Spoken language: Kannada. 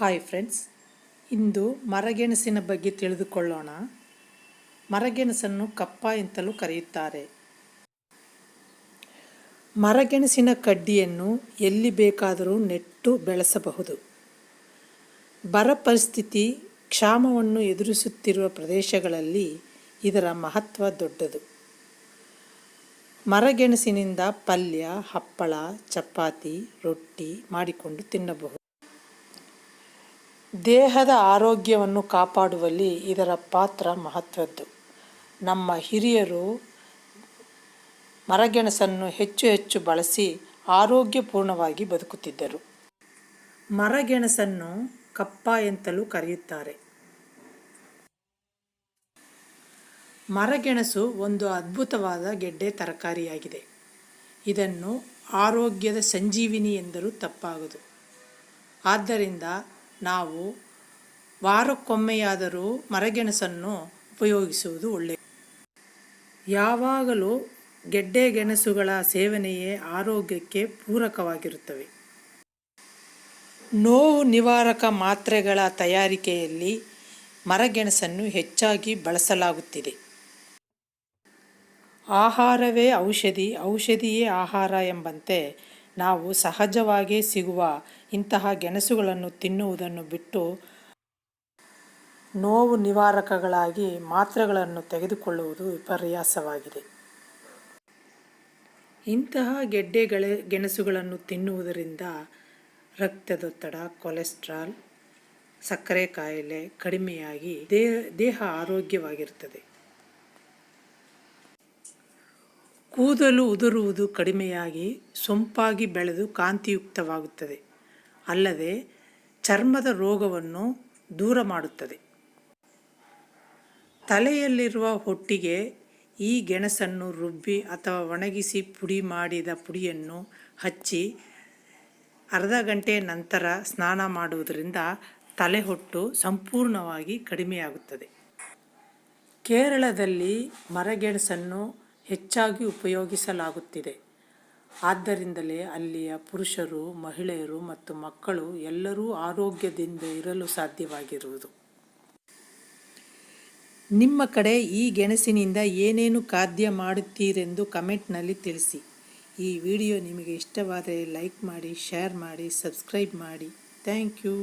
ಹಾಯ್ ಫ್ರೆಂಡ್ಸ್ ಇಂದು ಮರಗೆಣಸಿನ ಬಗ್ಗೆ ತಿಳಿದುಕೊಳ್ಳೋಣ. ಮರಗೆಣಸನ್ನು ಕಪ್ಪ ಎಂತಲೂ ಕರೆಯುತ್ತಾರೆ. ಮರಗೆಣಸಿನ ಕಡ್ಡಿಯನ್ನು ಎಲ್ಲಿ ಬೇಕಾದರೂ ನೆಟ್ಟು ಬೆಳೆಸಬಹುದು. ಬರ ಪರಿಸ್ಥಿತಿ ಕ್ಷಾಮವನ್ನು ಎದುರಿಸುತ್ತಿರುವ ಪ್ರದೇಶಗಳಲ್ಲಿ ಇದರ ಮಹತ್ವ ದೊಡ್ಡದು. ಮರಗೆಣಸಿನಿಂದ ಪಲ್ಯ, ಹಪ್ಪಳ, ಚಪಾತಿ, ರೊಟ್ಟಿ ಮಾಡಿಕೊಂಡು ತಿನ್ನಬಹುದು. ದೇಹದ ಆರೋಗ್ಯವನ್ನು ಕಾಪಾಡುವಲ್ಲಿ ಇದರ ಪಾತ್ರ ಮಹತ್ವದ್ದು. ನಮ್ಮ ಹಿರಿಯರು ಮರಗೆಣಸನ್ನು ಹೆಚ್ಚು ಹೆಚ್ಚು ಬಳಸಿ ಆರೋಗ್ಯಪೂರ್ಣವಾಗಿ ಬದುಕುತ್ತಿದ್ದರು. ಮರಗೆಣಸನ್ನು ಕಪ್ಪ ಎಂತಲೂ ಕರೆಯುತ್ತಾರೆ. ಮರಗೆಣಸು ಒಂದು ಅದ್ಭುತವಾದ ಗೆಡ್ಡೆ ತರಕಾರಿಯಾಗಿದೆ. ಇದನ್ನು ಆರೋಗ್ಯದ ಸಂಜೀವಿನಿ ಎಂದರೂ ತಪ್ಪಾಗದು. ಆದ್ದರಿಂದ ನಾವು ವಾರಕ್ಕೊಮ್ಮೆಯಾದರೂ ಮರಗೆಣಸನ್ನು ಉಪಯೋಗಿಸುವುದು ಒಳ್ಳೆಯದು ಯಾವಾಗಲೂ ಗೆಡ್ಡೆ ಗೆಣಸುಗಳ ಸೇವನೆಯೇ ಆರೋಗ್ಯಕ್ಕೆ ಪೂರಕವಾಗಿರುತ್ತವೆ. ನೋವು ನಿವಾರಕ ಮಾತ್ರೆಗಳ ತಯಾರಿಕೆಯಲ್ಲಿ ಮರಗೆಣಸನ್ನು ಹೆಚ್ಚಾಗಿ ಬಳಸಲಾಗುತ್ತಿದೆ. ಆಹಾರವೇ ಔಷಧಿ, ಔಷಧಿಯೇ ಆಹಾರ ಎಂಬಂತೆ ನಾವು ಸಹಜವಾಗಿ ಸಿಗುವ ಇಂತಹ ಗೆಣಸುಗಳನ್ನು ತಿನ್ನುವುದನ್ನು ಬಿಟ್ಟು ನೋವು ನಿವಾರಕಗಳಾಗಿ ಮಾತ್ರೆಗಳನ್ನು ತೆಗೆದುಕೊಳ್ಳುವುದು ವಿಪರ್ಯಾಸವಾಗಿದೆ. ಇಂತಹ ಗೆಡ್ಡೆಗಳ ಗೆಣಸುಗಳನ್ನು ತಿನ್ನುವುದರಿಂದ ರಕ್ತದೊತ್ತಡ ಕೊಲೆಸ್ಟ್ರಾಲ್, ಸಕ್ಕರೆ ಕಾಯಿಲೆ ಕಡಿಮೆಯಾಗಿ ದೇಹ ದೇಹ ಆರೋಗ್ಯವಾಗಿರುತ್ತದೆ. ಕೂದಲು ಉದುರುವುದು ಕಡಿಮೆಯಾಗಿ ಸೊಂಪಾಗಿ ಬೆಳೆದು ಕಾಂತಿಯುಕ್ತವಾಗುತ್ತದೆ. ಅಲ್ಲದೆ ಚರ್ಮದ ರೋಗವನ್ನು ದೂರ ಮಾಡುತ್ತದೆ. ತಲೆಯಲ್ಲಿರುವ ಹೊಟ್ಟಿಗೆ ಈ ಗೆಣಸನ್ನು ರುಬ್ಬಿ ಅಥವಾ ಒಣಗಿಸಿ ಪುಡಿ ಮಾಡಿದ ಪುಡಿಯನ್ನು ಹಚ್ಚಿ ಅರ್ಧ ಗಂಟೆ ನಂತರ ಸ್ನಾನ ಮಾಡುವುದರಿಂದ ತಲೆಹೊಟ್ಟು ಸಂಪೂರ್ಣವಾಗಿ ಕಡಿಮೆಯಾಗುತ್ತದೆ. ಕೇರಳದಲ್ಲಿ ಮರಗೆಣಸನ್ನು ಹೆಚ್ಚಾಗಿ ಉಪಯೋಗಿಸಲಾಗುತ್ತಿದೆ. ಆದ್ದರಿಂದಲೇ ಅಲ್ಲಿಯ ಪುರುಷರು, ಮಹಿಳೆಯರು ಮತ್ತು ಮಕ್ಕಳು ಎಲ್ಲರೂ ಆರೋಗ್ಯದಿಂದ ಇರಲು ಸಾಧ್ಯವಾಗಿರುವುದು. ನಿಮ್ಮ ಕಡೆ ಈ ಗೆಣಸಿನಿಂದ ಏನೇನು ಖಾದ್ಯ ಮಾಡುತ್ತೀರೆಂದು ಕಮೆಂಟ್ನಲ್ಲಿ ತಿಳಿಸಿ. ಈ ವಿಡಿಯೋ ನಿಮಗೆ ಇಷ್ಟವಾದರೆ ಲೈಕ್ ಮಾಡಿ, ಶೇರ್ ಮಾಡಿ, ಸಬ್ಸ್ಕ್ರೈಬ್ ಮಾಡಿ. Thank you.